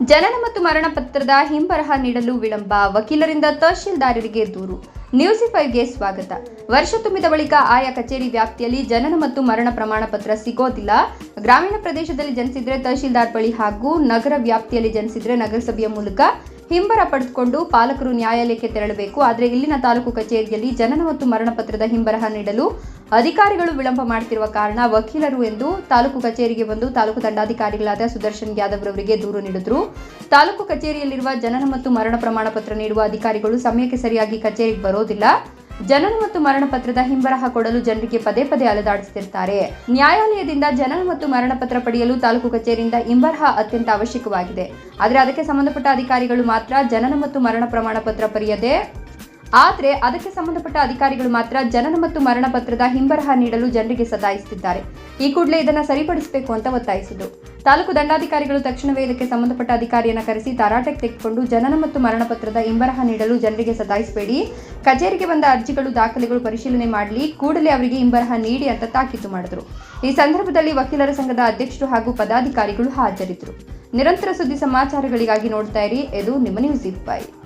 ಜನನ ಮತ್ತು ಮರಣ ಪತ್ರದ ಹಿಂಬರಹ ನೀಡಲು ವಿಳಂಬ. ವಕೀಲರಿಂದ ತಹಶೀಲ್ದಾರರಿಗೆ ದೂರು. ನ್ಯೂಸ್ ಫೈವ್ಗೆ ಸ್ವಾಗತ. ವರ್ಷ ತುಂಬಿದ ಬಳಿಕ ಆಯಾ ಕಚೇರಿ ವ್ಯಾಪ್ತಿಯಲ್ಲಿ ಜನನ ಮತ್ತು ಮರಣ ಪ್ರಮಾಣ ಪತ್ರ ಸಿಗೋದಿಲ್ಲ. ಗ್ರಾಮೀಣ ಪ್ರದೇಶದಲ್ಲಿ ಜನಿಸಿದ್ರೆ ತಹಶೀಲ್ದಾರ್ ಬಳಿ ಹಾಗೂ ನಗರ ವ್ಯಾಪ್ತಿಯಲ್ಲಿ ಜನಿಸಿದ್ರೆ ನಗರಸಭೆಯ ಮೂಲಕ ಹಿಂಬರ ಪಡೆದುಕೊಂಡು ಪಾಲಕರು ನ್ಯಾಯಾಲಯಕ್ಕೆ ತೆರಳಬೇಕು. ಆದರೆ ಇಲ್ಲಿನ ತಾಲೂಕು ಕಚೇರಿಯಲ್ಲಿ ಜನನ ಮತ್ತು ಮರಣ ಪತ್ರದ ಹಿಂಬರಹ ನೀಡಲು ಅಧಿಕಾರಿಗಳು ವಿಳಂಬ ಮಾಡುತ್ತಿರುವ ಕಾರಣ ವಕೀಲರು ಎಂದು ತಾಲೂಕು ಕಚೇರಿಗೆ ಬಂದು ತಾಲೂಕು ದಂಡಾಧಿಕಾರಿಗಳಾದ ಸುದರ್ಶನ್ ಯಾದವ್ ರವರಿಗೆ ದೂರು ನೀಡಿದ್ರು. ತಾಲೂಕು ಕಚೇರಿಯಲ್ಲಿರುವ ಜನನ ಮತ್ತು ಮರಣ ಪ್ರಮಾಣ ಪತ್ರ ನೀಡುವ ಅಧಿಕಾರಿಗಳು ಸಮಯಕ್ಕೆ ಸರಿಯಾಗಿ ಕಚೇರಿಗೆ ಬರೋದಿಲ್ಲ. ಜನನ ಮತ್ತು ಮರಣ ಪತ್ರದ ಹಿಂಬರಹ ಕೊಡಲು ಜನರಿಗೆ ಪದೇ ಪದೇ ಅಲೆದಾಡಿಸುತ್ತಿರ್ತಾರೆ ನ್ಯಾಯಾಲಯದಿಂದ ಜನನ ಮತ್ತು ಮರಣ ಪತ್ರ ಪಡೆಯಲು ತಾಲೂಕು ಕಚೇರಿಯಿಂದ ಹಿಂಬರಹ ಅತ್ಯಂತ ಅವಶ್ಯಕವಾಗಿದೆ. ಆದರೆ ಅದಕ್ಕೆ ಸಂಬಂಧಪಟ್ಟ ಅಧಿಕಾರಿಗಳು ಮಾತ್ರ ಜನನ ಮತ್ತು ಮರಣ ಪ್ರಮಾಣ ಪತ್ರ ಪಡೆಯದೆ ಆದರೆ ಅದಕ್ಕೆ ಸಂಬಂಧಪಟ್ಟ ಅಧಿಕಾರಿಗಳು ಮಾತ್ರ ಜನನ ಮತ್ತು ಮರಣ ಪತ್ರದ ಹಿಂಬರಹ ನೀಡಲು ಜನರಿಗೆ ಸದಾಯಿಸುತ್ತಿದ್ದಾರೆ ಈ ಕೂಡಲೇ ಇದನ್ನು ಸರಿಪಡಿಸಬೇಕು ಅಂತ ಒತ್ತಾಯಿಸಿದರು. ತಾಲೂಕು ದಂಡಾಧಿಕಾರಿಗಳು ತಕ್ಷಣವೇ ಇದಕ್ಕೆ ಸಂಬಂಧಪಟ್ಟ ಅಧಿಕಾರಿಯನ್ನು ಕರೆಸಿ ತರಾಟೆಗೆ ತೆಗೆದುಕೊಂಡು ಜನನ ಮತ್ತು ಮರಣ ಪತ್ರದ ಹಿಂಬರಹ ನೀಡಲು ಜನರಿಗೆ ಸದಾಯಿಸಬೇಡಿ ಕಚೇರಿಗೆ ಬಂದ ಅರ್ಜಿಗಳು, ದಾಖಲೆಗಳು ಪರಿಶೀಲನೆ ಮಾಡಲಿ, ಕೂಡಲೇ ಅವರಿಗೆ ಹಿಂಬರಹ ನೀಡಿ ಅಂತ ತಾಕೀತು ಮಾಡಿದರು. ಈ ಸಂದರ್ಭದಲ್ಲಿ ವಕೀಲರ ಸಂಘದ ಅಧ್ಯಕ್ಷರು ಹಾಗೂ ಪದಾಧಿಕಾರಿಗಳು ಹಾಜರಿದ್ದರು. ನಿರಂತರ ಸುದ್ದಿ ಸಮಾಚಾರಗಳಿಗಾಗಿ ನೋಡ್ತಾ ಇರಿ. ಇದು ನಿಮ್ಮ ನ್ಯೂಸ್ ಫೈ